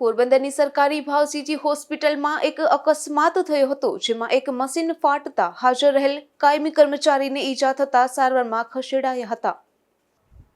પોરબંદરની સરકારી ભાવસીજી હોસ્પિટલમાં એક અકસ્માત થયો હતો, જેમાં એક મશીન ફાટતા હાજર રહેલ કાયમી કર્મચારીને ઈજા થતા સારવારમાં ખસેડાયા હતા.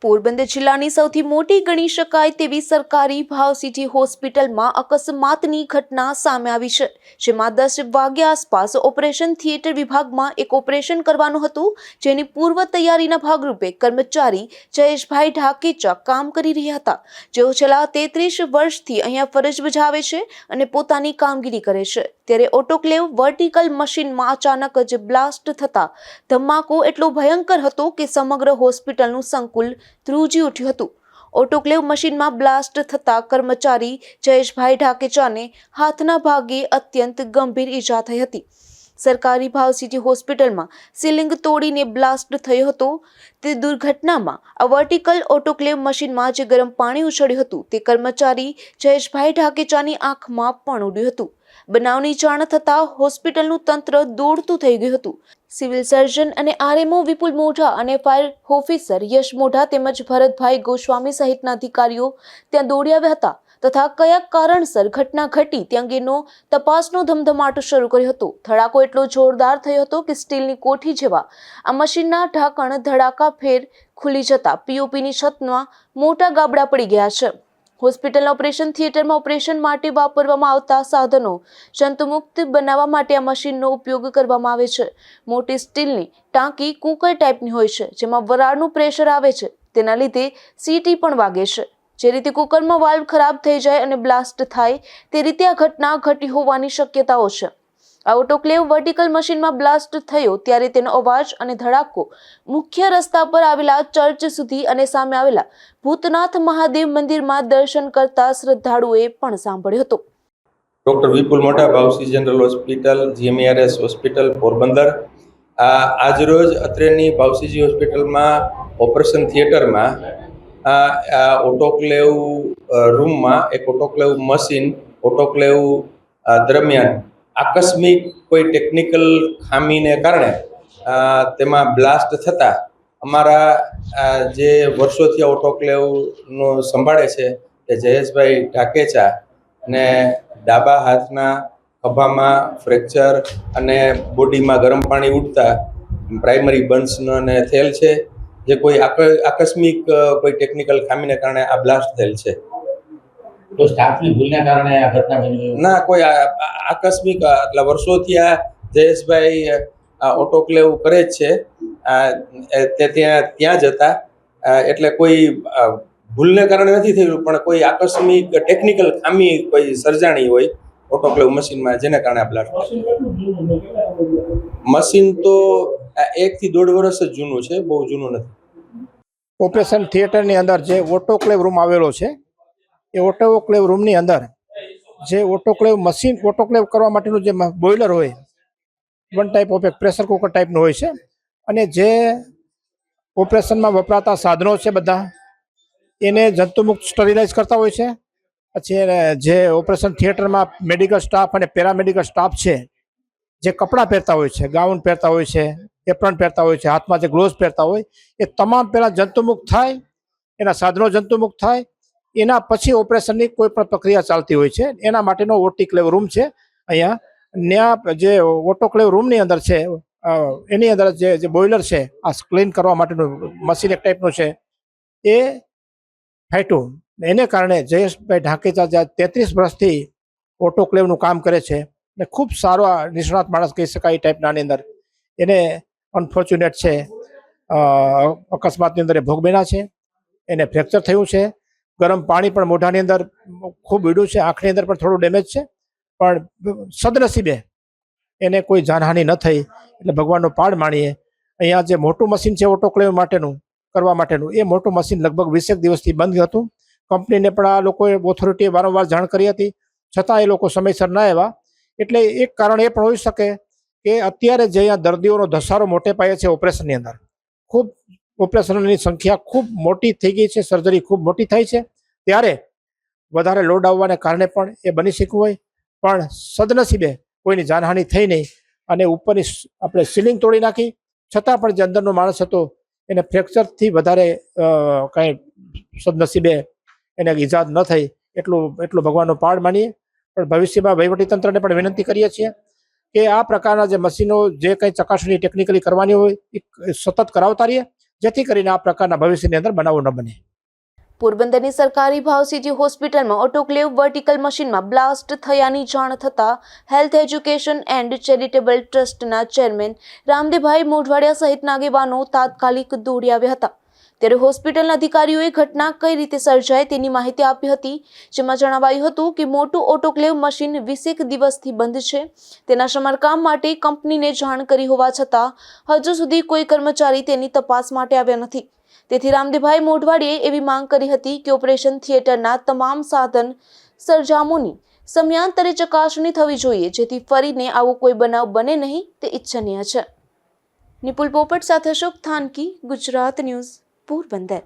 પોરબંદર જિલ્લાની સૌથી મોટી ગણી શકાય તેવી સરકારી ભાવસીજી હોસ્પિટલમાં અકસ્માતની ઘટના સામે આવી છે, જેમાં દસ વાગ્યા આસપાસ ઓપરેશન થિયેટર વિભાગમાં એક ઓપરેશન કરવાનું હતું, જેની પૂર્વ તૈયારીના ભાગરૂપે કર્મચારી જયેશભાઈ ઢાકેચા કામ કરી રહ્યા હતા. જેઓ છેલ્લા તેત્રીસ વર્ષથી અહીંયા ફરજ બજાવે છે અને પોતાની કામગીરી કરે છે. ત્યારે ઓટોક્લેવ વર્ટિકલ મશીનમાં અચાનક જ બ્લાસ્ટ થતા ધમાકો એટલો ભયંકર હતો કે સમગ્ર હોસ્પિટલનું સંકુલ ધ્રુજી ઉઠ્યું હતું. ઓટોક્લેવ મશીનમાં બ્લાસ્ટ થતા કર્મચારી જયેશભાઈ ઢાકેચાને હાથના ભાગે અત્યંત ગંભીર ઈજા થઈ હતી. સરકારી ભાવસીજી હોસ્પિટલમાં સીલિંગ તોડીને બ્લાસ્ટ થયો હતો. તે દુર્ઘટનામાં આ વર્ટિકલ ઓટોક્લેવ મશીનમાં જે ગરમ પાણી ઉછળ્યું હતું તે કર્મચારી જયેશભાઈ ઢાકેચાની આંખમાં પણ ઉડ્યું હતું. બનાવની જાણ થતાં હોસ્પિટલનું તંત્ર દોડતું થઈ ગયું હતું. સિવિલ સર્જન અને આરએમઓ વિપુલ મોઢા અને ફાયર ઓફિસર યશ મોઢા તેમજ ભરતભાઈ ગોસ્વામી સહિતના અધિકારીઓ ત્યાં દોડી આવ્યા હતા તથા કયા કારણસર ઘટના ઘટી તે અંગેનો તપાસનો ધમધમાટ શરૂ કર્યો હતો. ધડાકો એટલો જોરદાર થયો હતો કે સ્ટીલની કોઠી જેવા આ મશીનના ઢાંકણ ધડાકા ફેર ખુલી જતા પીઓપીની છતમાં મોટા ગાબડા પડી ગયા છે. હોસ્પિટલના ઓપરેશન, થિયેટરમાં ઓપરેશન માટે વાપરવામાં આવતા સાધનો જંતુમુક્ત બનાવવા માટે આ મશીનનો ઉપયોગ કરવામાં આવે છે. મોટી સ્ટીલની ટાંકી કુકર ટાઈપની હોય છે, જેમાં વરાળનું પ્રેશર આવે છે. તેના લીધે સીટી પણ વાગે છે. જે રીતે કુકરમાં વાલ્વ ખરાબ થઈ જાય અને બ્લાસ્ટ થાય, તે રીતે આ ઘટના ઘટી હોવાની શક્યતાઓ છે. આ ઓટોક્લેવ વર્ટિકલ મશીનમાં બ્લાસ્ટ થયો ત્યારે તેનો અવાજ અને ધડાકો મુખ્ય રસ્તા પર આવેલા ચર્ચ સુધી અને સામે આવેલા ભૂતનાથ મહાદેવ મંદિરમાં દર્શન કરતા શ્રદ્ધાળુએ પણ સાંભળ્યો હતો. ડૉક્ટર વિપુલ મોટા ભાવસી general hospital GMRS hospital Porbandar. આજરોજ અત્રેની ભાવસીજી હોસ્પિટલમાં ઓપરેશન થિયેટરમાં ઓટોક્લેવ રૂમમાં એક ઓટોક્લેવ મશીન ઓટોક્લેવ દરમિયાન આકસ્મિક કોઈ ટેકનિકલ ખામીને કારણે તેમાં બ્લાસ્ટ થતાં અમારા જે વર્ષોથી ઓટોક્લેવનો સંભાળે છે તે જયેશભાઈ ઢાકેચા ને ડાબા હાથના ખભામાં ફ્રેક્ચર અને બોડીમાં ગરમ પાણી ઉડતા પ્રાઇમરી બર્ન્સનો અને થયેલ છે. જે કોઈ આક- આકસ્મિક કોઈ ટેકનિકલ ખામીને કારણે આ બ્લાસ્ટ થયેલ છે. તો સ્ટાફની ભૂલને કારણે આ ઘટના બની ના કોઈ આકસ્મિક આટલા વર્ષોથી આ જયેશભાઈ ઓટોક્લેવ કરે જ છે. તે ત્યાં ત્યાં જ હતા. એટલે કોઈ ભૂલને કારણે નથી થયું પણ કોઈ આકસ્મિક ટેકનિકલ ખામી કોઈ સર્જાણી હોય ઓટોક્લેવ મશીનમાં જેને કારણે આ બ્લાસ્ટ મશીન તો એકથી દોઢ વર્ષ જ જૂનું છે બહુ જૂનું નથી. ઓપરેશન થિયેટરની અંદર જે ઓટોક્લેવ રૂમ આવેલો છે એ ઓટોક્લેવ રૂમની અંદર જે ઓટોક્લેવ મશીન ઓટોક્લેવ કરવા માટેનું જે બોઇલર હોય વન ટાઈપ ઓફ એક પ્રેશર કુકર ટાઈપનું હોય છે. અને જે ઓપરેશનમાં વપરાતા સાધનો છે બધા, એને જંતુમુક્ત સ્ટરીલાઇઝ કરતા હોય છે. પછી જે ઓપરેશન થિયેટરમાં મેડિકલ સ્ટાફ અને પેરામેડિકલ સ્ટાફ છે, જે કપડાં પહેરતા હોય છે ગાઉન પહેરતા હોય છે એપ્રન પહેરતા હોય છે, હાથમાં જે ગ્લોવ્સ પહેરતા હોય, એ તમામ પહેલાં જંતુમુક્ત થાય, એના સાધનો જંતુમુક્ત થાય એના પછી ઓપરેશનની કોઈ પણ પ્રક્રિયા ચાલતી હોય છે. એના માટેનો ઓટીક્લેવ રૂમ છે. અહીંયા ત્યાં જે ઓટોક્લેવ રૂમની અંદર છે એની અંદર જે જે બોઇલર છે, આ ક્લીન કરવા માટેનું મશીન એક ટાઈપનું છે. એ ફાટ્યું એને કારણે જયેશભાઈ ઢાંકેચા જ્યાં તેત્રીસ વર્ષથી ઓટોક્લેવનું કામ કરે છે. ને ખૂબ સારો આ નિષ્ણાત માણસ કહી શકાય એ ટાઈપના આની અંદર. એને અનફોર્ચ્યુનેટ છે. અકસ્માતની અંદર એ ભોગ બન્યા છે. એને ફ્રેક્ચર થયું છે. ગરમ પાણી પણ મોઢાની અંદર ખૂબ ઉડ્યું છે, આંખની અંદર પણ થોડું ડેમેજ છે, પણ સદનસીબે એને કોઈ જાનહાનિ ન થઈ. એટલે ભગવાનનો પાડ માણીએ. અહીંયા જે મોટું મશીન છે ઓટોક્લેવ માટેનું, કરવા માટેનું, એ મોટું મશીન લગભગ વીસેક દિવસથી બંધ હતું. કંપનીને પણ આ લોકોએ ઓથોરિટીએ વારંવાર જાણ કરી હતી. છતાં એ લોકો સમયસર ના આવ્યા. એટલે એક કારણ એ પણ હોઈ શકે કે અત્યારે જે અહીંયા દર્દીઓનો ધસારો મોટે પાયે છે ઓપરેશનની અંદર. ખૂબ ઓપરેશનની સંખ્યા ખૂબ મોટી થઈ ગઈ છે સર્જરી ખૂબ મોટી થાય છે. ત્યારે વધારે લોડ આવવાને કારણે પણ એ બની શક્યું હોય. પણ સદનસીબે કોઈની જાનહાનિ થઈ નહીં અને ઉપરની આપણે સીલિંગ તોડી નાખી. છતાં પણ જે અંદરનો માણસ હતો, એને ફ્રેક્ચરથી વધારે કાંઈ સદનસીબે એને ઈજા ન થઈ. એટલું એટલું ભગવાનનો પાડ માનીએ. પણ ભવિષ્યમાં વહીવટીતંત્રને પણ વિનંતી કરીએ છીએ કે આ પ્રકારના જે મશીનો જે કંઈ ચકાસણી ટેકનિકલી કરવાની હોય એ સતત કરાવતા રહીએ. જેથી કરીને આ પ્રકારના ભવિષ્યની અંદર બનાવો ન બને. પોરબંદરની સરકારી ભાવસીજી હોસ્પિટલમાં ઓટોક્લેવ વર્ટિકલ મશીનમાં બ્લાસ્ટ થયાની જાણ થતાં હેલ્થ એજ્યુકેશન એન્ડ ચેરિટેબલ ટ્રસ્ટના ચેરમેન રામદેવભાઈ મોઢવાડિયા સહિતના આગેવાનો તાત્કાલિક દોડી આવ્યા હતા. ત્યારે હોસ્પિટલના અધિકારીઓએ ઘટના કઈ રીતે સર્જાય તેની માહિતી આપી હતી, જેમાં જણાવાયું હતું કે મોટું ઓટોક્લેવ મશીન વીસેક દિવસથી બંધ છે. તેના સમારકામ માટે કંપનીને જાણ કરી હોવા છતાં, હજુ સુધી કોઈ કર્મચારી તેની તપાસ માટે આવ્યા નથી. તેથી રામદેવભાઈ મોઢવાડીએ એવી માંગ કરી હતી કે ઓપરેશન થિયેટરના તમામ સાધન સરજામોની સમયાંતરે ચકાસણી થવી જોઈએ, જેથી ફરીને આવો કોઈ બનાવ બને નહીં તે ઇચ્છનીય છે. નિપુલ પોપટ સાથે અશોક થાનકી, ગુજરાત ન્યૂઝ. પોરબંદર